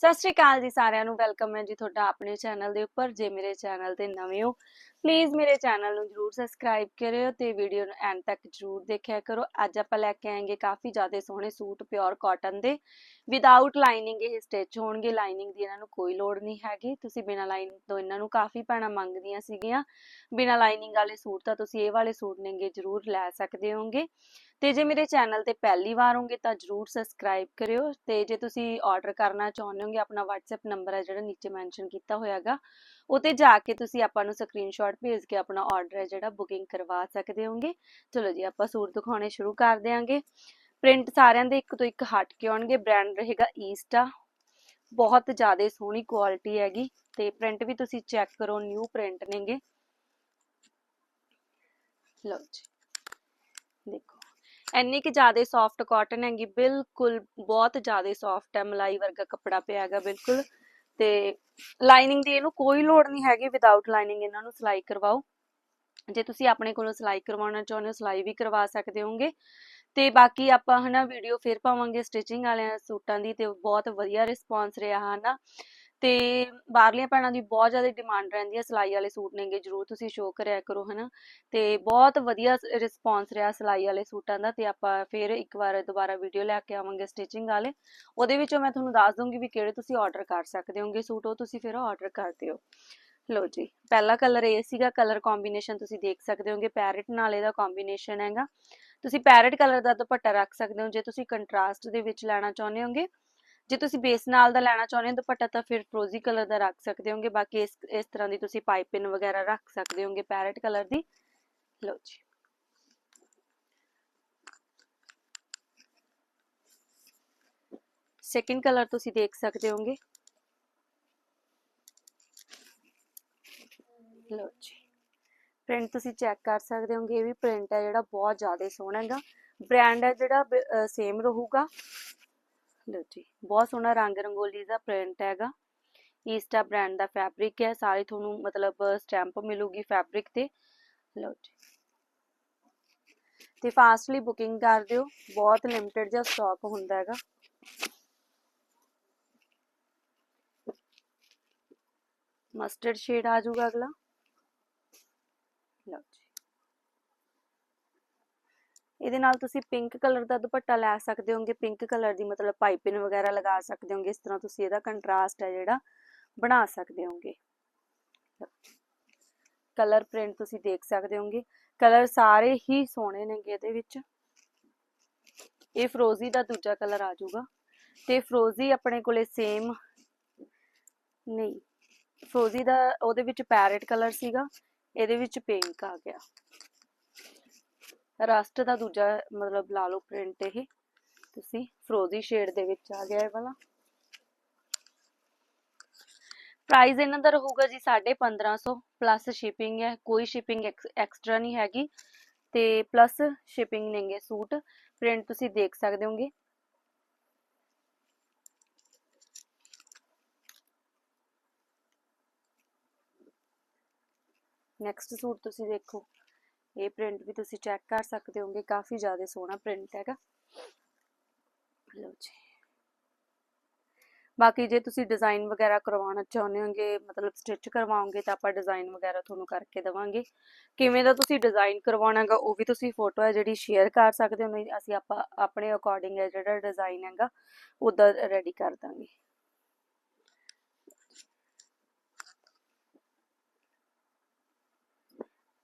ਸਤਿ ਸ਼੍ਰੀ ਅਕਾਲ ਜੀ ਸਾਰਿਆਂ ਨੂੰ, ਵੈਲਕਮ ਹੈ ਜੀ ਤੁਹਾਡਾ ਆਪਣੇ ਚੈਨਲ ਦੇ ਉੱਪਰ, ਜੇ ਮੇਰੇ ਚੈਨਲ ਤੇ ਨਵੇਂ ਹੋ ਪਲੀਜ਼ ਮੇਰੇ ਚੈਨਲ ਨੂੰ ਜਰੂਰ ਸਬਸਕ੍ਰਾਈਬ ਕਰਿਓ ਤੇ ਵੀਡੀਓ ਨੂੰ ਐਂਡ ਤੱਕ ਜਰੂਰ ਦੇਖਿਆ ਕਰੋ। ਅੱਜ ਆਪਾਂ ਲੈ ਕੇ ਆਏਗੇ ਕਾਫੀ ਜ਼ਿਆਦਾ ਸੋਹਣੇ ਸੂਟ ਪਿਓਰ ਕਾਟਨ ਦੇ। ਵਿਦਆਊਟ ਲਾਈਨਿੰਗ ਇਹ ਸਟਿਚ ਹੋਣਗੇ ਲਾਈਨਿੰਗ ਦੀ ਇਹਨਾਂ ਨੂੰ ਕੋਈ ਲੋੜ ਨਹੀਂ ਹੈਗੀ। ਤੁਸੀਂ ਬਿਨਾਂ ਲਾਈਨਿੰਗ ਤੋਂ ਇਹਨਾਂ ਨੂੰ ਕਾਫੀ ਭੈਣਾਂ ਮੰਗਦੀਆਂ ਸੀਗੀਆਂ। ਬਿਨਾਂ ਲਾਈਨਿੰਗ ਵਾਲੇ ਸੂਟ ਤਾਂ ਤੁਸੀਂ ਇਹ ਵਾਲੇ ਸੂਟ ਨੇਗੇ ਜਰੂਰ ਲੈ ਸਕਦੇ ਹੋਗੇ। ਤੇ ਜੇ ਮੇਰੇ ਚੈਨਲ ਤੇ ਪਹਿਲੀ ਵਾਰ ਹੋਗੇ ਤਾਂ ਜਰੂਰ ਸਬਸਕ੍ਰਾਈਬ ਕਰਿਓ ਤੇ ਜੇ ਤੁਸੀਂ ਆਰਡਰ ਕਰਨਾ ਚਾਹੁੰਦੇ ਹੋਗੇ, ਆਪਣਾ WhatsApp ਨੰਬਰ ਹੈ ਜਿਹੜਾ ਨੀਚੇ ਮੈਂਸ਼ਨ ਕੀਤਾ ਹੋਇਆਗਾ ਉਤੇ ਜਾ ਕੇ ਤੁਸੀਂ ਆਪਾਂ ਨੂੰ ਸਕਰੀਨਸ਼ਾਟ ਭੇਜ ਕੇ ਆਪਣਾ ਆਰਡਰ ਹੈ ਜਿਹੜਾ ਬੁਕਿੰਗ ਕਰਵਾ ਸਕਦੇ ਹੋਗੇ। ਚਲੋ ਜੀ, ਆਪਾਂ ਸੂਟ ਦਿਖਾਉਣੇ ਸ਼ੁਰੂ ਕਰ ਦਿਆਂਗੇ। ਪ੍ਰਿੰਟ ਸਾਰਿਆਂ ਦੇ ਇੱਕ ਤੋਂ ਇੱਕ ਹਟ ਕੇ ਆਉਣਗੇ ਬ੍ਰਾਂਡ ਰਹੇਗਾ ਈਸਟਾ ਬਹੁਤ ਜ਼ਿਆਦਾ ਸੋਹਣੀ ਕੁਆਲਿਟੀ ਹੈਗੀ ਤੇ ਪ੍ਰਿੰਟ ਵੀ ਤੁਸੀਂ ਚੈੱਕ ਕਰੋ ਨਿਊ ਪ੍ਰਿੰਟ ਨੇਗੇ। ਲਓ ਜੀ। ਇੰਨੀ ਕਿ ਜ਼ਿਆਦਾ ਸੌਫਟ ਕਾਟਨ ਹੈਗੀ, ਬਿਲਕੁਲ ਬਹੁਤ ਜ਼ਿਆਦਾ ਸੌਫਟ ਹੈ, ਮਲਾਈ ਵਰਗਾ ਕੱਪੜਾ ਪਿਆ ਹੈਗਾ, ਬਿਲਕੁਲ। ਤੇ ਲਾਈਨਿੰਗ ਦੀ ਇਹਨੂੰ ਕੋਈ ਲੋੜ ਨਹੀਂ ਹੈਗੀ ਵਿਦਆਊਟ ਲਾਈਨਿੰਗ ਇਹਨਾਂ ਨੂੰ ਸਿਲਾਈ ਕਰਵਾਓ। ਜੇ ਤੁਸੀਂ ਆਪਣੇ ਕੋਲੋਂ ਸਿਲਾਈ ਕਰਵਾਉਣਾ ਚਾਹੁੰਦੇ ਹੋ, ਸਿਲਾਈ ਵੀ ਕਰਵਾ ਸਕਦੇ ਹੋਗੇ ਤੇ ਬਾਕੀ ਆਪਾਂ ਹਨਾ ਵੀਡੀਓ ਫੇਰ ਪਾਵਾਂਗੇ ਸਟਿਚਿੰਗ ਵਾਲਿਆਂ ਸੂਟਾਂ ਦੀ, ਤੇ ਬਹੁਤ ਵਧੀਆ ਰਿਸਪੌਂਸ ਰਿਹਾ ਹਨਾ। ਤੇ ਬਾਹਰਲੀਆਂ ਭੈਣਾਂ ਦੀ ਬਹੁਤ ਜ਼ਿਆਦਾ ਡਿਮਾਂਡ ਰਹਿੰਦੀ ਹੈ ਸਿਲਾਈ ਵਾਲੇ ਸੂਟ ਨੇਗੇ, ਜਰੂਰ ਤੁਸੀਂ ਸ਼ੋਅ ਕਰਿਆ ਕਰੋ, ਹਨਾ। ਤੇ ਬਹੁਤ ਵਧੀਆ ਰਿਸਪੌਂਸ ਰਿਹਾ ਸਿਲਾਈ ਵਾਲੇ ਸੂਟਾਂ ਦਾ, ਤੇ ਆਪਾਂ ਫੇਰ ਇੱਕ ਵਾਰ ਦੁਬਾਰਾ ਵੀਡੀਓ ਲੈ ਕੇ ਆਵਾਂਗੇ ਸਟਿਚਿੰਗ ਵਾਲੇ। ਉਹਦੇ ਵਿੱਚੋਂ ਮੈਂ ਤੁਹਾਨੂੰ ਦੱਸ ਦੂੰਗੀ ਵੀ ਕਿਹੜੇ ਤੁਸੀਂ ਆਰਡਰ ਕਰ ਸਕਦੇ ਹੋਗੇ ਸੂਟ, ਉਹ ਤੁਸੀਂ ਫਿਰ ਆਰਡਰ ਕਰ ਦਿਓ। ਲਓ ਜੀ, ਪਹਿਲਾ ਕਲਰ ਇਹ ਸੀਗਾ ਕਲਰ ਕੰਬੀਨੇਸ਼ਨ ਤੁਸੀਂ ਦੇਖ ਸਕਦੇ ਹੋਗੇ ਪੈਰਟ ਨਾਲ ਇਹਦਾ ਕੰਬੀਨੇਸ਼ਨ ਹੈਗਾ। ਤੁਸੀਂ ਪੈਰਟ ਕਲਰ ਦਾ ਦੁਪੱਟਾ ਰੱਖ ਸਕਦੇ ਹੋ, ਜੇ ਤੁਸੀਂ ਕੰਟਰਾਸਟ ਦੇ ਵਿੱਚ ਲੈਣਾ ਚਾਹੁੰਦੇ ਹੋਗੇ। ਜੇ ਤੁਸੀਂ ਬੇਸ ਨਾਲ ਦਾ ਲੈਣਾ ਚਾਹੁੰਦੇ ਹੋ ਦੁਪੱਟਾ, ਤਾਂ ਫਿਰ ਫਰੋਜ਼ੀ ਕਲਰ ਦਾ ਰੱਖ ਸਕਦੇ ਹੋਗੇ। ਬਾਕੀ ਇਸ ਇਸ ਤਰ੍ਹਾਂ ਦੀ ਤੁਸੀਂ ਪਾਈਪਿੰਗ ਵਗੈਰਾ ਰੱਖ ਸਕਦੇ ਹੋਗੇ ਪੈਰਟ ਕਲਰ ਦੀ। ਲਓ ਜੀ। ਸੈਕਿੰਡ ਕਲਰ ਤੁਸੀਂ ਦੇਖ ਸਕਦੇ ਹੋਗੇ। ਲਓ ਜੀ। ਪ੍ਰਿੰਟ ਤੁਸੀਂ ਚੈੱਕ ਕਰ ਸਕਦੇ ਹੋਗੇ। ਇਹ ਵੀ ਪ੍ਰਿੰਟ ਹੈ ਜਿਹੜਾ ਬਹੁਤ ਜ਼ਿਆਦਾ ਸੋਹਣਾ ਹੈਗਾ। ਬ੍ਰਾਂਡ ਹੈ ਜਿਹੜਾ ਸੇਮ ਰਹੂਗਾ। ਲਓ ਜੀ, ਬਹੁਤ ਸੋਹਣਾ ਰੰਗ ਰੰਗੋਲੀ ਦਾ ਪ੍ਰਿੰਟ ਹੈਗਾ। ਈਸਟਾ ਬ੍ਰਾਂਡ ਦਾ ਫੈਬਰਿਕ ਹੈ, ਸਾਰੇ ਤੁਹਾਨੂੰ ਮਤਲਬ ਸਟੈਂਪ ਮਿਲੂਗੀ ਫੈਬਰਿਕ ਤੇ। ਲਓ ਜੀ। ਤੇ ਫਾਸਟਲੀ ਬੁਕਿੰਗ ਕਰ ਦਿਓ, ਬਹੁਤ ਲਿਮਟਿਡ ਜਿਹਾ ਸਟਾਕ ਹੁੰਦਾ ਹੈਗਾ। ਮਸਟਰਡ ਸ਼ੇਡ ਆ ਜਾਊਗਾ ਅਗਲਾ। ਲਓ ਜੀ। ਇਹਦੇ ਨਾਲ ਤੁਸੀਂ ਪਿੰਕ ਕਲਰ ਦਾ ਦੁਪੱਟਾ ਲੈ ਸਕਦੇ ਹੋਗੇ ਪਿੰਕ ਕਲਰ ਦੀ ਮਤਲਬ ਪਾਈਪਿੰਗ ਵਗੈਰਾ ਲਗਾ ਸਕਦੇ ਹੋਗੇ, ਇਸ ਤਰ੍ਹਾਂ ਤੁਸੀਂ ਇਹਦਾ ਕੰਟਰਾਸਟ ਹੈ ਜਿਹੜਾ ਬਣਾ ਸਕਦੇ ਹੋਗੇ। ਕਲਰ ਪ੍ਰਿੰਟ ਤੁਸੀਂ ਦੇਖ ਸਕਦੇ ਹੋਗੇ ਕਲਰ ਸਾਰੇ ਹੀ ਸੋਹਣੇ ਨੇਗੇ ਇਹਦੇ ਵਿੱਚ। ਇਹ ਫਰੋਜ਼ੀ ਦਾ ਦੂਜਾ ਕਲਰ ਆ ਜਾਊਗਾ। ਤੇ ਫਰੋਜ਼ੀ ਆਪਣੇ ਕੋਲੇ ਸੇਮ ਨਹੀਂ ਫਰੋਜ਼ੀ ਦਾ ਉਹਦੇ ਵਿੱਚ ਪੈਰਟ ਕਲਰ ਸੀਗਾ, ਇਹਦੇ ਵਿੱਚ ਪਿੰਕ ਆ ਗਿਆ। ਰਸਟ ਦਾ ਦੂਜਾ ਮਤਲਬ ਲਾ ਲਓ ਪ੍ਰਿੰਟ ਇਹ। ਤੁਸੀਂ ਫਰੋਜ਼ੀ ਸ਼ੇਡ ਦੇ ਵਿੱਚ ਆ ਗਿਆ ਇਹ ਵਾਲਾ। ਪ੍ਰਾਈਸ ਇਹਨਾਂ ਦਾ ਰਹੂਗਾ ਜੀ 1550 ਪਲੱਸ ਸ਼ਿਪਿੰਗ ਹੈ। ਕੋਈ ਸ਼ਿਪਿੰਗ ਐਕਸਟਰਾ ਨਹੀਂ ਹੈਗੀ। ਤੇ ਪਲੱਸ ਸ਼ਿਪਿੰਗ ਨੇਗੇ ਸੂਟ। ਪ੍ਰਿੰਟ ਤੁਸੀਂ ਦੇਖ ਸਕਦੇ ਹੋਗੇ। ਨੈਕਸਟ ਸੂਟ ਤੁਸੀਂ ਦੇਖੋ। ਇਹ ਪ੍ਰਿੰਟ ਵੀ ਤੁਸੀਂ ਚੈੱਕ ਕਰ ਸਕਦੇ ਹੋਗੇ, ਕਾਫੀ ਜ਼ਿਆਦਾ ਸੋਹਣਾ ਪ੍ਰਿੰਟ ਹੈਗਾ। ਲਓ ਜੀ। ਬਾਕੀ ਜੇ ਤੁਸੀਂ ਡਿਜ਼ਾਈਨ ਵਗੈਰਾ ਕਰਵਾਉਣਾ ਚਾਹੁੰਦੇ ਹੋਗੇ, ਮਤਲਬ ਸਟਿਚ ਕਰਵਾਓਗੇ ਤਾਂ ਆਪਾਂ ਡਿਜ਼ਾਈਨ ਵਗੈਰਾ ਤੁਹਾਨੂੰ ਕਰਕੇ ਦੇਵਾਂਗੇ। ਕਿਵੇਂ ਦਾ ਤੁਸੀਂ ਡਿਜ਼ਾਈਨ ਕਰਵਾਉਣਾਗਾ ਉਹ ਵੀ ਤੁਸੀਂ ਫੋਟੋ ਹੈ ਜਿਹੜੀ ਸ਼ੇਅਰ ਕਰ ਸਕਦੇ ਹੋ ਅਸੀਂ ਆਪਾਂ ਆਪਣੇ ਅਕੋਰਡਿੰਗ ਹੈ ਜਿਹੜਾ ਡਿਜ਼ਾਈਨ ਹੈਗਾ ਉਦਾਂ ਰੈਡੀ ਕਰ ਦਾਂਗੇ।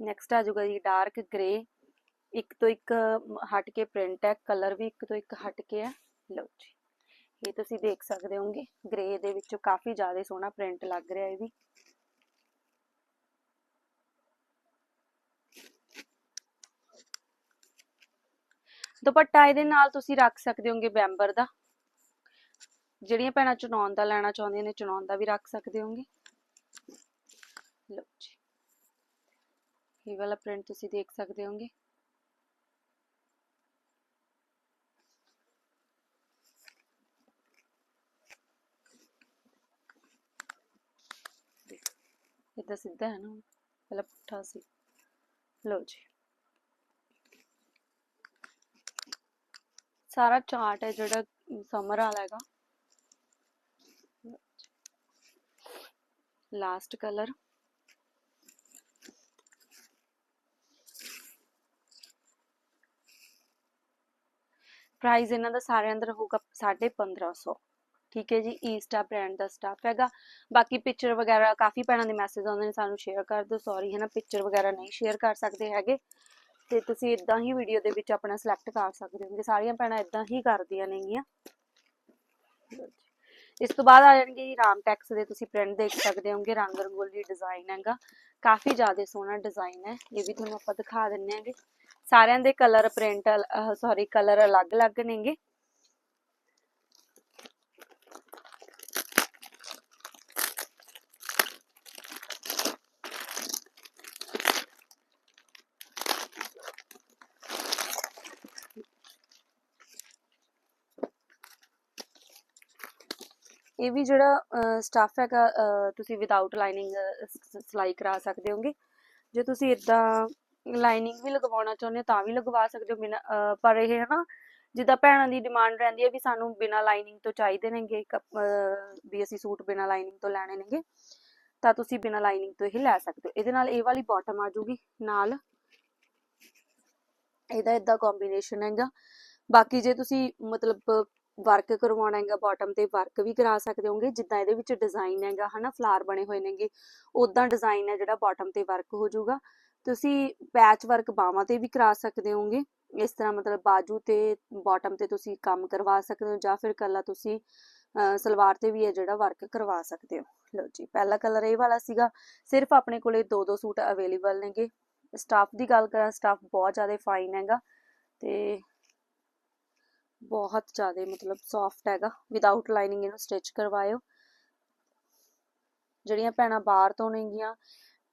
ਨੈਕਸਟ ਆ ਜਾਊਗਾ ਜੀ ਡਾਰਕ ਗ੍ਰੇ ਇੱਕ ਤੋਂ ਇੱਕ ਹਟ ਕੇ ਪ੍ਰਿੰਟ ਹੈ ਕਲਰ ਵੀ ਇੱਕ ਤੋਂ ਇੱਕ ਹਟ ਕੇ ਹੈ। ਲਓ ਜੀ, ਇਹ ਤੁਸੀਂ ਦੇਖ ਸਕਦੇ ਹੋਗੇ ਗ੍ਰੇ ਦੇ ਵਿੱਚ ਕਾਫੀ ਜ਼ਿਆਦਾ ਸੋਹਣਾ ਪ੍ਰਿੰਟ ਲੱਗ ਰਿਹਾ ਇਹ ਵੀ। ਦੁਪੱਟਾ ਇਹਦੇ ਨਾਲ ਤੁਸੀਂ ਰੱਖ ਸਕਦੇ ਹੋਗੇ ਬੈਂਬਰ ਦਾ। ਜਿਹੜੀਆਂ ਭੈਣਾਂ ਚੁਣਾਉਣ ਦਾ ਲੈਣਾ ਚਾਹੁੰਦੀਆਂ ਨੇ, ਚੁਣਾਉਣ ਦਾ ਵੀ ਰੱਖ ਸਕਦੇ ਹੋਗੇ ਲਓ ਜੀ ਇਹ ਵਾਲਾ ਪ੍ਰਿੰਟ ਤੁਸੀਂ ਦੇਖ ਸਕਦੇ ਹੋਗੇ। ਇਦਾਂ ਸਿੱਧਾ ਹੈ ਨਾ ਪਹਿਲਾਂ ਪੁੱਠਾ ਸੀ। ਲਓ ਜੀ। ਸਾਰਾ ਚਾਰਟ ਹੈ ਜਿਹੜਾ ਸਮਰ ਵਾਲਾ ਹੈਗਾ। ਲਾਸਟ ਕਲਰ ਪ੍ਰਾਈਸ ਇਹਨਾਂ ਦਾ ਸਾਰਿਆਂ ਦਾ ਰਹੂਗਾ 1550 ਠੀਕ ਹੈ ਜੀ ਈਸਟਾ ਬ੍ਰਾਂਡ ਦਾ ਸਟਾਫ ਹੈਗਾ। ਬਾਕੀ ਪਿਕਚਰ ਵਗੈਰਾ, ਕਾਫੀ ਭੈਣਾਂ ਦੇ ਮੈਸੇਜ ਆਉਂਦੇ ਨੇ, ਸਾਨੂੰ ਸ਼ੇਅਰ ਕਰ ਦਿਓ। ਸੌਰੀ ਹੈ ਨਾ ਪਿਕਚਰ ਵਗੈਰਾ ਨਹੀਂ ਸ਼ੇਅਰ ਕਰ ਸਕਦੇ ਹੈਗੇ। ਤੇ ਤੁਸੀਂ ਇਦਾਂ ਹੀ ਵੀਡੀਓ ਦੇ ਵਿੱਚ ਆਪਣਾ ਸਿਲੈਕਟ ਕਰ ਸਕਦੇ ਹੋਗੇ। ਸਾਰੀਆਂ ਭੈਣਾਂ ਇਦਾਂ ਹੀ ਕਰਦੀਆਂ ਨੇਗੀਆਂ। ਇਸ ਤੋਂ ਬਾਅਦ ਆ ਜਾਣਗੇ ਜੀ, ਰਾਮ ਟੈਕਸ ਦੇ ਤੁਸੀਂ ਪ੍ਰਿੰਟ ਦੇਖ ਸਕਦੇ ਹੋਗੇ। ਰੰਗ ਰੰਗੋਲੀ ਡਿਜ਼ਾਈਨ ਹੈਗਾ। ਕਾਫੀ ਜ਼ਿਆਦਾ ਸੋਹਣਾ ਡਿਜ਼ਾਈਨ ਹੈ। ਇਹ ਵੀ ਤੁਹਾਨੂੰ ਆਪਾਂ ਦਿਖਾ ਦਿੰਨੇ ਆਂਗੇ ਸਾਰਿਆਂ ਦੇ ਕਲਰ ਪ੍ਰਿੰਟ ਸੌਰੀ ਕਲਰ ਅਲੱਗ-ਅਲੱਗ ਨੇਗੇ। ਇਹ ਵੀ ਜਿਹੜਾ ਸਟਾਫ ਹੈਗਾ ਤੁਸੀਂ ਵਿਦਆਊਟ ਲਾਈਨਿੰਗ ਸਿਲਾਈ ਕਰਾ ਸਕਦੇ ਹੋਗੇ। ਜੇ ਤੁਸੀਂ ਇਦਾਂ ਲਾਈਨਿੰਗ ਵੀ ਲਗਵਾਉਣਾ ਚਾਹੁੰਦੇ ਹੋ ਤਾਂ ਵੀ ਲਗਵਾ ਸਕਦੇ ਹੋ ਬਿਨਾ ਪਰ ਇਹ ਹੈ ਨਾ ਜਿੱਦਾਂ ਭੈਣਾਂ ਦੀ ਡਿਮਾਂਡ ਰਹਿੰਦੀ ਹੈ ਵੀ ਸਾਨੂੰ ਬਿਨਾ ਲਾਈਨਿੰਗ ਤੋਂ ਚਾਹੀਦੇ ਨੇਗੇ ਵੀ ਅਸੀਂ ਸੂਟ ਬਿਨਾ ਲਾਈਨਿੰਗ ਤੋਂ ਲੈਣੇ ਨੇਗੇ, ਤਾਂ ਤੁਸੀਂ ਬਿਨਾ ਲਾਈਨਿੰਗ ਤੋਂ ਇਹ ਲੈ ਸਕਦੇ ਹੋ। ਇਹਦੇ ਨਾਲ ਇਹ ਵਾਲੀ ਬਾਟਮ ਆ ਜੂਗੀ ਨਾਲ। ਇਹਦਾ ਇਦਾਂ ਕੰਬੀਨੇਸ਼ਨ ਹੈਗਾ। ਬਾਕੀ ਜੇ ਤੁਸੀਂ ਮਤਲਬ ਵਰਕ ਕਰਵਾਉਣਾ ਹੈਗਾ ਬਾਟਮ ਤੇ ਵਰਕ ਵੀ ਕਰਾ ਸਕਦੇ ਹੋਗੇ, ਜਿੱਦਾਂ ਇਹਦੇ ਵਿੱਚ ਡਿਜ਼ਾਈਨ ਹੈਗਾ ਹਨਾ ਫਲਾਰ ਬਣੇ ਹੋਏ ਨੇਗੇ ਉਦਾਂ ਡਿਜ਼ਾਈਨ ਹੈ ਜਿਹੜਾ ਬਾਟਮ ਤੇ ਵਰਕ ਹੋ ਜਾਊਗਾ ਤੁਸੀਂ ਪੈਚ ਵਰਕ ਬਾਹਾਂ ਤੇ ਵੀ ਕਰਾ ਸਕਦੇ ਹੋਗੇ। ਇਸ ਤਰ੍ਹਾਂ ਮਤਲਬ ਬਾਜੂ ਤੇ ਬਾਟਮ ਤੇ ਤੁਸੀਂ ਕੰਮ ਕਰਵਾ ਸਕਦੇ ਹੋ ਜਾਂ ਫਿਰ ਕੱਲਾ ਤੁਸੀਂ ਸਲਵਾਰ ਤੇ ਵੀ ਇਹ ਜਿਹੜਾ ਵਰਕ ਕਰਵਾ ਸਕਦੇ ਹੋ। ਲਓ ਜੀ, ਪਹਿਲਾ ਕਲਰ ਇਹ ਵਾਲਾ ਸੀਗਾ। ਸਿਰਫ ਆਪਣੇ ਕੋਲੇ ਦੋ ਦੋ ਸੂਟ ਅਵੇਲੇਬਲ ਨੇਗੇ। ਸਟਾਫ ਦੀ ਗੱਲ ਕਰਾਂ ਸਟਾਫ ਬਹੁਤ ਜ਼ਿਆਦਾ ਫਾਈਨ ਹੈਗਾ ਤੇ ਬਹੁਤ ਜ਼ਿਆਦਾ ਮਤਲਬ ਸੌਫਟ ਹੈਗਾ। ਵਿਦਆਊਟ ਲਾਈਨਿੰਗ ਇਹਨੂੰ ਸਟਿਚ ਕਰਵਾਇਓ। ਜਿਹੜੀਆਂ ਭੈਣਾਂ ਬਾਹਰ ਤੋਂ ਨੇਗੀਆਂ ਅਹ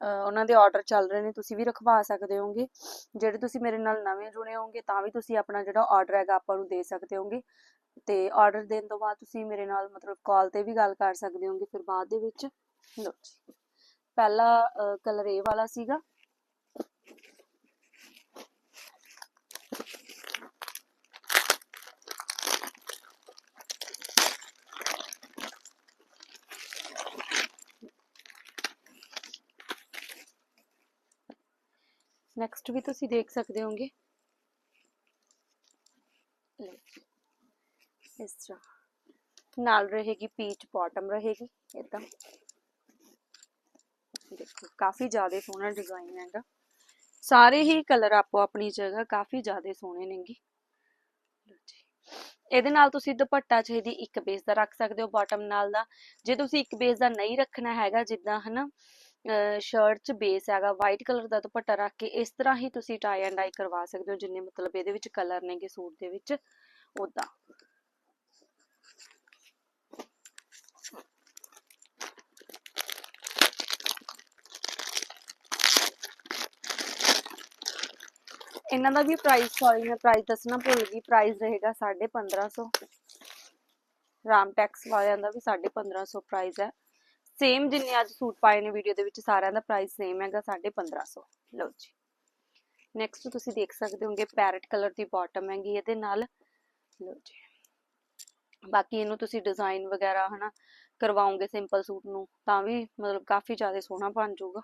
ਉਹਨਾਂ ਦੇ ਆਰਡਰ ਚੱਲ ਰਹੇ ਨੇ, ਤੁਸੀਂ ਵੀ ਰਖਵਾ ਸਕਦੇ ਹੋਗੇ ਜਿਹੜੇ ਤੁਸੀਂ ਮੇਰੇ ਨਾਲ ਨਵੇਂ ਜੁੜੇ ਹੋਗੇ ਤਾਂ ਵੀ ਤੁਸੀਂ ਆਪਣਾ ਜਿਹੜਾ ਆਰਡਰ ਹੈਗਾ, ਆਪਾਂ ਨੂੰ ਦੇ ਸਕਦੇ ਹੋਗੇ ਤੇ ਆਰਡਰ ਦੇਣ ਤੋਂ ਬਾਅਦ ਤੁਸੀਂ ਮੇਰੇ ਨਾਲ ਮਤਲਬ ਕਾਲ ਤੇ ਵੀ ਗੱਲ ਕਰ ਸਕਦੇ ਹੋਗੇ ਫਿਰ ਬਾਅਦ ਦੇ ਵਿੱਚ, ਲਓ ਜੀ। ਪਹਿਲਾ ਕਲਰ ਇਹ ਵਾਲਾ ਸੀਗਾ। ਨੈਕਸਟ ਵੀ ਤੁਸੀਂ ਦੇਖ ਸਕਦੇ ਹੋਗੇ ਇਸ ਤਰ੍ਹਾਂ। ਨਾਲ ਰਹੇਗੀ ਪੀਚ ਬਾਟਮ ਰਹੇਗੀ ਇਦਾਂ ਦੇਖੋ, ਕਾਫੀ ਜ਼ਿਆਦਾ ਸੋਹਣਾ ਡਿਜ਼ਾਈਨ ਹੈਗਾ। ਸਾਰੇ ਹੀ ਕਲਰ ਆਪੋ ਆਪਣੀ ਜਗ੍ਹਾ ਕਾਫੀ ਜ਼ਿਆਦਾ ਸੋਹਣੇ ਨੇਗੇ। ਲਓ ਜੀ। ਇਹਦੇ ਨਾਲ ਤੁਸੀਂ ਦੁਪੱਟਾ ਚਾਹੀਦੀ ਇੱਕ ਬੇਸ ਦਾ ਰੱਖ ਸਕਦੇ ਹੋ ਬਾਟਮ ਨਾਲ ਦਾ। ਜੇ ਤੁਸੀਂ ਇੱਕ ਬੇਸ ਦਾ ਨਹੀਂ ਰੱਖਣਾ ਹੈਗਾ, ਜਿੱਦਾਂ ਹਨਾ ਸ਼ਰਟ 'ਚ ਬੇਸ ਹੈਗਾ ਵਾਈਟ ਕਲਰ ਦਾ ਦੁਪੱਟਾ ਰੱਖ ਕੇ ਇਸ ਤਰ੍ਹਾਂ ਹੀ ਤੁਸੀਂ ਟਾਈ ਐਂਡ ਡਾਈ ਕਰਵਾ ਸਕਦੇ ਹੋ, ਜਿੰਨੇ ਮਤਲਬ ਇਹਦੇ ਵਿੱਚ ਕਲਰ ਨੇਗੇ ਸੂਟ ਦੇ ਵਿੱਚ ਉਦਾਂ ਇਹਨਾਂ ਦਾ ਵੀ ਪ੍ਰਾਈਸ ਸੌਰੀ ਮੈਂ ਪ੍ਰਾਈਸ ਦੱਸਣਾ ਭੁੱਲ ਗਈ ਪ੍ਰਾਈਸ ਰਹੇਗਾ 1550 ਰਾਮ ਟੈਕਸ ਵਾਲਿਆਂ ਦਾ ਵੀ 1550 ਪ੍ਰਾਈਸ ਹੈ। ਸੇਮ ਜਿੰਨੇ ਅੱਜ ਸੂਟ ਪਾਏ ਨੇ ਵੀਡੀਓ ਦੇ ਵਿੱਚ, ਸਾਰਿਆਂ ਦਾ ਪ੍ਰਾਈਸ ਸੇਮ ਹੈਗਾ 1550 ਲਓ ਜੀ। ਨੈਕਸਟ ਤੁਸੀਂ ਦੇਖ ਸਕਦੇ ਹੋਗੇ ਪੈਰਟ ਕਲਰ ਦੀ ਬਾਟਮ ਹੈਗੀ, ਇਹਦੇ ਨਾਲ ਲਓ ਜੀ। ਬਾਕੀ ਇਹਨੂੰ ਤੁਸੀਂ ਡਿਜ਼ਾਈਨ ਵਗੈਰਾ ਹਨਾ ਕਰਵਾਓਗੇ ਸਿੰਪਲ ਸੂਟ ਨੂੰ, ਤਾਂ ਵੀ ਮਤਲਬ ਕਾਫੀ ਜ਼ਿਆਦਾ ਸੋਹਣਾ ਬਣ ਜਾਊਗਾ।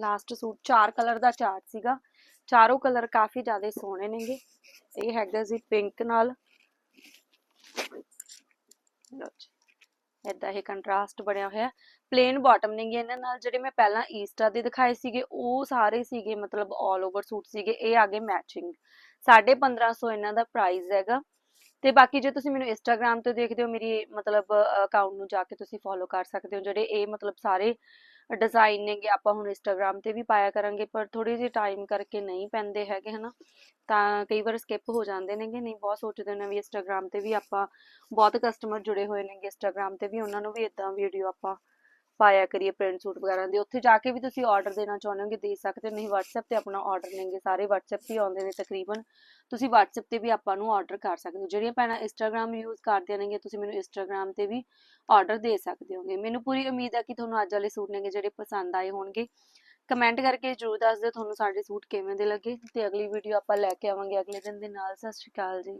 ਲਾਸਟ ਸੂਟ, ਚਾਰ ਕਲਰ ਦਾ ਚਾਰਟ ਸੀਗਾ। ਚਾਰੋਂ ਕਲਰ ਕਾਫੀ ਜ਼ਿਆਦਾ ਸੋਹਣੇ ਨੇਗੇ। ਇਹ ਹੈਗਾ ਜੀ ਪਿੰਕ ਨਾਲ। ਲਓ ਇਹ ਕੰਟਰਾਸਟ ਬਣਿਆ ਹੋਇਆ ਪਲੇਨ ਬਾਟਮ ਨੇਗੇ ਇਹਨਾਂ ਨਾਲ। ਜਿਹੜੇ ਮੈਂ ਪਹਿਲਾਂ ਈਸਟਾ ਦੇ ਦਿਖਾਏ ਸੀਗੇ, ਉਹ ਸਾਰੇ ਸੀਗੇ ਮਤਲਬ 올 ਓਵਰ ਸੂਟ ਸੀਗੇ। ਇਹ ਆ ਗਏ ਮੈਚਿੰਗ 1550 ਇਹਨਾਂ ਦਾ ਪ੍ਰਾਈਸ ਹੈਗਾ। ਤੇ ਬਾਕੀ ਜੇ ਤੁਸੀਂ ਮੈਨੂੰ ਇੰਸਟਾਗ੍ਰam ਤੇ ਦੇਖਦੇ ਹੋ, ਮੇਰੀ ਮਤਲਬ ਅਕਾਊਂਟ ਨੂੰ ਜਾ ਕੇ ਤੁਸੀਂ ਫੋਲੋ ਕਰ ਸਕਦੇ ਹੋ, ਜਿਹੜੇ ਇਹ ਮਤਲਬ ਸਾਰੇ ਡਿਜ਼ਾਈਨ ਨੇਗੇ, ਆਪਾਂ ਹੁਣ ਇੰਸਟਾਗ੍ਰam ਤੇ ਵੀ ਪਾਇਆ ਕਰਾਂਗੇ, ਪਰ ਥੋੜੀ ਜਿਹੀ ਟਾਈਮ ਕਰਕੇ ਨਹੀਂ ਪੈਂਦੇ ਹੈਗੇ, ਹਨਾ। ਤਾਂ ਕਈ ਵਾਰ ਸਕਿਪ ਹੋ ਜਾਂਦੇ ਨੇਗੇ, ਨਹੀਂ ਬਹੁਤ ਸੋਚਦੇ ਨੇ ਵੀ ਇੰਸਟਾਗ੍ਰam ਤੇ ਵੀ ਆਪਾਂ ਬਹੁਤ ਕਸਟਮਰ ਜੁੜੇ ਹੋਏ ਨੇਗੇ ਇੰਸਟਾਗ੍ਰam ਤੇ ਵੀ ਉਹਨਾਂ ਨੂੰ ਵੀ ਇਦਾਂ ਵੀਡੀਓ ਆਪਾਂ ਪਾਇਆ ਕਰੀਏ ਪ੍ਰਿੰਟ ਸੂਟ ਵਗੈਰਾ ਦੇ, ਉੱਥੇ ਜਾ ਕੇ ਵੀ ਤੁਸੀਂ ਆਰਡਰ ਦੇਣਾ ਚਾਹੁੰਦੇ ਹੋਗੇ ਦੇ ਸਕਦੇ ਨਹੀਂ WhatsApp ਤੇ ਆਪਣਾ ਆਰਡਰ ਨੇਗੇ ਸਾਰੇ WhatsApp ਤੇ ਆਉਂਦੇ ਨੇ ਤਕਰੀਬਨ। ਤੁਸੀਂ WhatsApp ਤੇ ਵੀ ਆਪਾਂ ਨੂੰ ਆਰਡਰ ਕਰ ਸਕਦੇ ਹੋ। ਜਿਹੜੀਆਂ ਭੈਣਾਂ Instagram ਯੂਜ਼ ਕਰਦੀਆਂ ਨੇਗੇ ਤੁਸੀਂ ਮੈਨੂੰ Instagram ਤੇ ਵੀ ਆਰਡਰ ਦੇ ਸਕਦੇ ਹੋਗੇ। ਮੈਨੂੰ ਪੂਰੀ ਉਮੀਦ ਹੈ ਕਿ ਤੁਹਾਨੂੰ ਅੱਜ ਵਾਲੇ ਸੂਟ ਨੇਗੇ ਜਿਹੜੇ ਪਸੰਦ ਆਏ ਹੋਣਗੇ। ਕਮੈਂਟ ਕਰਕੇ ਜਰੂਰ ਦੱਸ ਦਿਓ ਤੁਹਾਨੂੰ ਸਾਡੇ ਸੂਟ ਕਿਵੇਂ ਦੇ ਲੱਗੇ ਤੇ ਅਗਲੀ ਵੀਡੀਓ ਆਪਾਂ ਲੈ ਕੇ ਆਵਾਂਗੇ। ਅਗਲੇ ਦਿਨ ਦੇ ਨਾਲ, ਸਤਿ ਸ਼੍ਰੀ ਅਕਾਲ ਜੀ।